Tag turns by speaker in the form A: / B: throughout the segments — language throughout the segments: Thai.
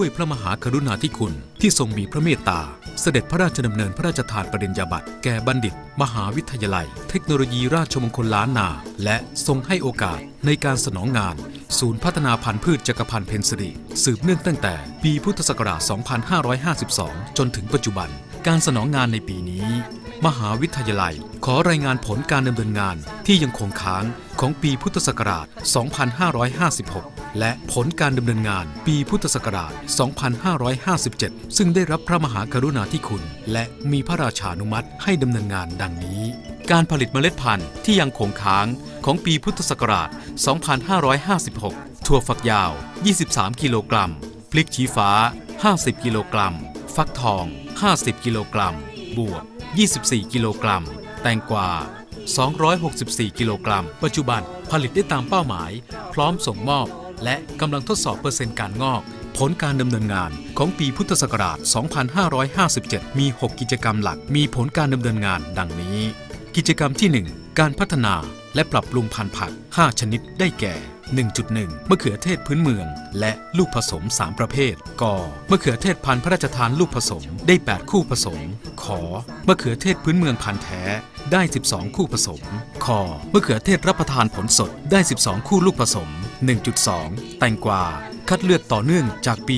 A: ด้วยพระมหากรุณาธิคุณที่ทรงมีพระเมตตา เสด็จพระราชดำเนินพระราชทานปริญญาบัตรแก่บัณฑิต มหาวิทยาลัย เทคโนโลยีราชมงคลล้านนา และทรงให้โอกาสในการสนองงาน ศูนย์พัฒนาพันธุ์พืชจักรพันธ์เพนสริสืบเนื่องตั้งแต่ปีพุทธศักราช 2552 จนถึงปัจจุบัน การสนองงานในปีนี้ มหาวิทยาลัย ขอรายงานผลการดำเนินงานที่ยังคงค้างของปีพุทธศักราช 2556 และผลการดำเนินงานปีพุทธศักราช 2557 ซึ่งได้รับพระมหากรุณาธิคุณ และมีพระราชานุมัติให้ดำเนินงานดังนี้ การผลิตเมล็ดพันธุ์ที่ยังคงค้างของปีพุทธศักราช 2556 ถั่วฝักยาว 23 กิโลกรัมพริกชี้ฟ้า 50 กิโลกรัม ฟักทอง 50 กิโลกรัม บวบ 24 กิโลกรัม แตงกวา264 กิโลกรัม ปัจจุบันผลิตได้ตามเป้าหมาย พร้อมส่งมอบ และกำลังทดสอบเปอร์เซ็นต์การงอก ผลการดำเนินงานของปีพุทธศักราช 2557 มี 6 กิจกรรมหลัก มีผลการดำเนินงานดังนี้ กิจกรรมที่ 1 การพัฒนาและปรับปรุงพันธุ์ผัก 5 ชนิดได้แก่ 1.1 มะเขือเทศพื้นเมือง และลูกผสม 3 ประเภท ก มะเขือเทศพันธุ์พระราชทานลูกผสมได้ 8 คู่ผสม ข มะเขือเทศพื้นเมืองพันธุ์แท้ได้ 12 คู่ผสม ค มะเขือเทศรับประทานผลสดได้ 12 คู่ลูกผสม 1.2 แตงกวา คัดเลือกต่อเนื่องจากปี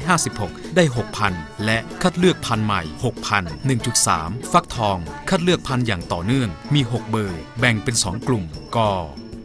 A: 2556 ได้ 6,000 และคัดเลือกพันใหม่ 6,000 1.3 ฟักทอง คัดเลือกพันอย่างต่อเนื่อง มี 6 เบอร์ แบ่งเป็น 2 กลุ่มก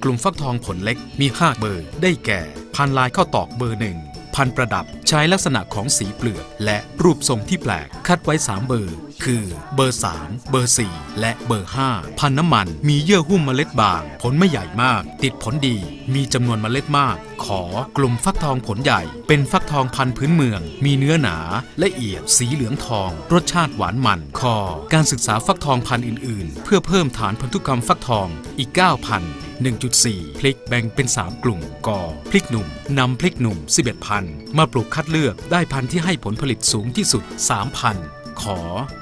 A: กลุ่มฟักทองผลเล็กมี 5 เบอร์ ได้แก่ พันลายข้าวตอกเบอร์หนึ่งพันประดับใช้ลักษณะของสีเปลือก และรูปทรงที่แปลก คัดไว้ 3 เบอร์ คือเบอร์ 3 เบอร์ 4 และเบอร์ 5 พันน้ำมันมีเยื่อหุ้มเมล็ดบาง ผลไม่ใหญ่มาก ติดผลดี มีจำนวนเมล็ดมาก ขอกลุ่มฟักทองผลใหญ่ เป็นฟักทองพันธุ์พื้นเมือง มีเนื้อหนา ละเอียด สีเหลืองทอง รสชาติหวานมัน คอ การศึกษาฟักทองพันธุ์อื่น ๆ เพื่อเพิ่มฐานพันธุกรรมฟักทองอีก 9,000 1.4 พลิกแบ่งเป็น 3 กลุ่มกอพลิกหนุ่ม นำพลิกหนุ่ม 11พันมาปลูกคัดเลือกได้พันธุ์ที่ให้ผลผลิตสูงที่สุด3พัน ขอ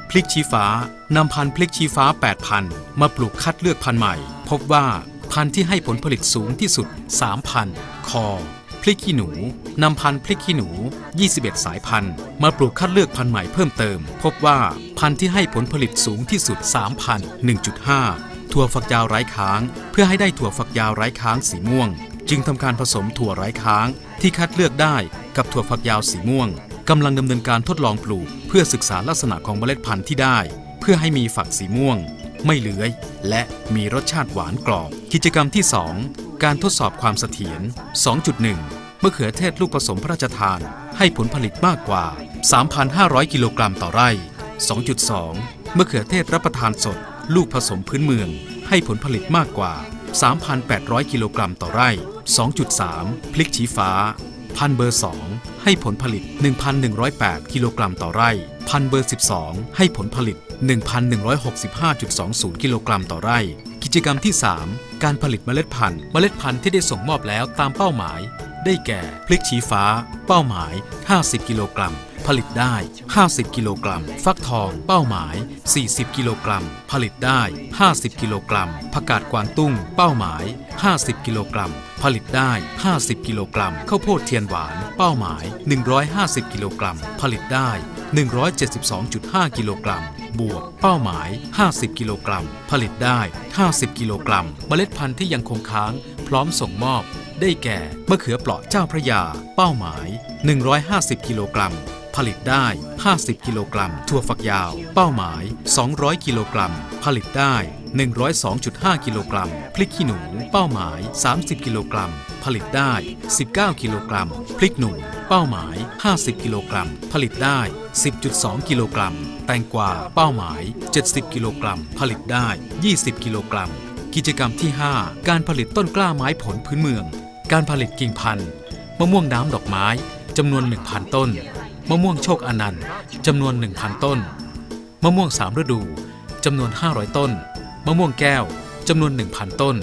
A: พลิกชี้ฟ้านำพันธุ์พลิกชี้ฟ้า8พันมาปลูกคัดเลือกพันธุ์ใหม่ พบว่าพันธุ์ที่ให้ผลผลิตสูงที่สุด3พันคอพริกขี้หนูนำพันธุ์พริกขี้หนู 21 สายพันธุ์ มาปลูกคัดเลือกพันธุ์ใหม่เพิ่มเติม พบว่าพันธุ์ที่ให้ผลผลิตสูงที่สุด3พันธุ์1.5 ถั่วฝักยาวไร้ค้าง เพื่อให้ได้ถั่วฝักยาวไร้ค้างสีม่วง จึงทำการผสมถั่วไร้ค้างที่คัดเลือกได้กับถั่วฝักยาวสีม่วง กำลังดำเนินการทดลองปลูก เพื่อศึกษาลักษณะของเมล็ดพันธุ์ที่ได้ เพื่อให้มีฝักสีม่วง ไม่เลื้อย และมีรสชาติหวานกรอบ กิจกรรมที่ 2 การทดสอบความเสถียร 2.1 มะเขือเทศลูกผสมพระราชทาน ให้ผลผลิตมากกว่า 3,500 กิโลกรัมต่อไร่ 2.2 มะเขือเทศรับประทานสด ลูกผสมพื้นเมือง ให้ผลผลิตมากกว่า 3,800 กิโลกรัมต่อไร่ 2.3 พลิกชี้ฟ้า พันเบอร์ 2 ให้ผลผลิต 1,108 กิโลกรัมต่อไร่ พันเบอร์ 12 ให้ผลผลิต 1,165.20 กิโลกรัมต่อไร่ กิจกรรมที่ 3 การผลิตเมล็ดพันธุ์ เมล็ดพันธุ์ที่ได้ส่งมอบแล้วตามเป้าหมาย ได้แก่พลิกชี้ฟ้า เป้าหมาย 50 กิโลกรัม ผลิตได้ 50 กิโลกรัม ฟักทอง เป้าหมาย 40 กิโลกรัม ผลิตได้ 50 กิโลกรัมผักกาดกวางตุ้ง เป้าหมาย 50 กิโลกรัม ผลิตได้ 50 กิโลกรัม ข้าวโพดเทียนหวาน เป้าหมาย 150 กิโลกรัม ผลิตได้ 172.5 กิโลกรัมบวกเป้าหมาย 50 กิโลกรัม ผลิตได้ 50 กิโลกรัม เมล็ดพันธุ์ที่ยังคงค้าง พร้อมส่งมอบ ได้แก่มะเขือเปราะเจ้าพระยา เป้าหมาย 150 กิโลกรัม ผลิตได้ 50 กิโลกรัม ถั่วฝักยาว เป้าหมาย 200 กิโลกรัม ผลิตได้ 102.5 กิโลกรัม พริกขี้หนู เป้าหมาย 30 กิโลกรัม ผลิตได้ 19 กิโลกรัม พริกหนุ่มเป้าหมาย 50 กิโลกรัม ผลิตได้ 10.2 กิโลกรัม แตงกวา เป้าหมาย 70 กิโลกรัม ผลิตได้ 20 กิโลกรัม กิจกรรมที่ 5 การผลิตต้นกล้าไม้ผลพื้นเมือง การผลิตกิ่งพันธุ์มะม่วงน้ำดอกไม้จำนวน 1,000 ต้น มะม่วงโชคอนันต์จำนวน 1,000 ต้น มะม่วงสามฤดูจำนวน 500 ต้น มะม่วงแก้วจำนวน 1,000 ต้น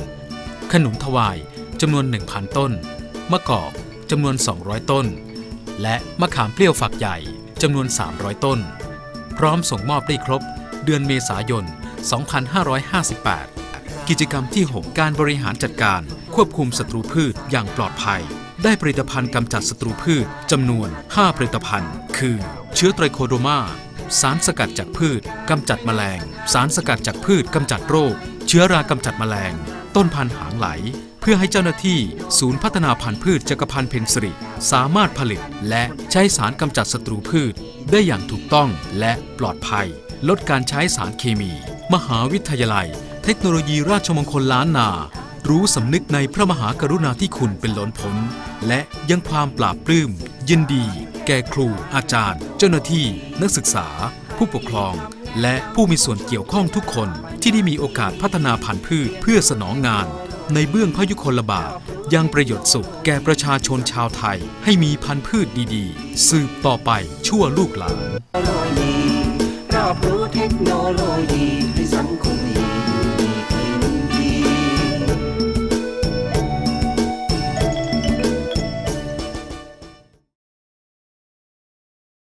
A: ขนุนถวายจำนวน 1,000 ต้น มะกอกจำนวน 200 ต้น และมะขามเปรี้ยวฝักใหญ่จำนวน 300 ต้น พร้อมส่งมอบได้ครบ เดือนเมษายน 2558 กิจกรรมที่ 6 การบริหารจัดการ ควบคุมศัตรูพืชอย่างปลอดภัย ได้ผลิตภัณฑ์กำจัดศัตรูพืชจำนวน 5 ผลิตภัณฑ์ คือ เชื้อไตรโคโดมา สารสกัดจากพืชกำจัดแมลง สารสกัดจากพืชกำจัดโรค เชื้อรากำจัดแมลง ต้นพันธุ์หางไหล เพื่อให้เจ้าหน้าที่ ศูนย์พัฒนาพันธุ์พืชจักรพันธ์เพนสิริสามารถผลิต และใช้สารกำจัดศัตรูพืช ได้อย่างถูกต้องและปลอดภัย ลดการใช้สารเคมี มหาวิทยาลัย เทคโนโลยีราชมงคลล้านนา รู้สำนึกในพระมหากรุณาธิคุณเป็นล้นพ้นและยังความปราบปลื้มยินดี แก่ครู อาจารย์ เจ้าหน้าที่ นักศึกษา ผู้ปกครอง และผู้มีส่วนเกี่ยวข้องทุกคนที่ได้มีโอกาสพัฒนาพันธุ์พืชเพื่อสนองงาน ในเบื้องพยุคลบาทยังประโยชน์สุขแก่ประชาชนชาวไทย ให้มีพันธุ์พืชดีๆ สืบต่อไปชั่วลูกหลาน
B: โลยีรอบรู้เทคโนโลยีให้ส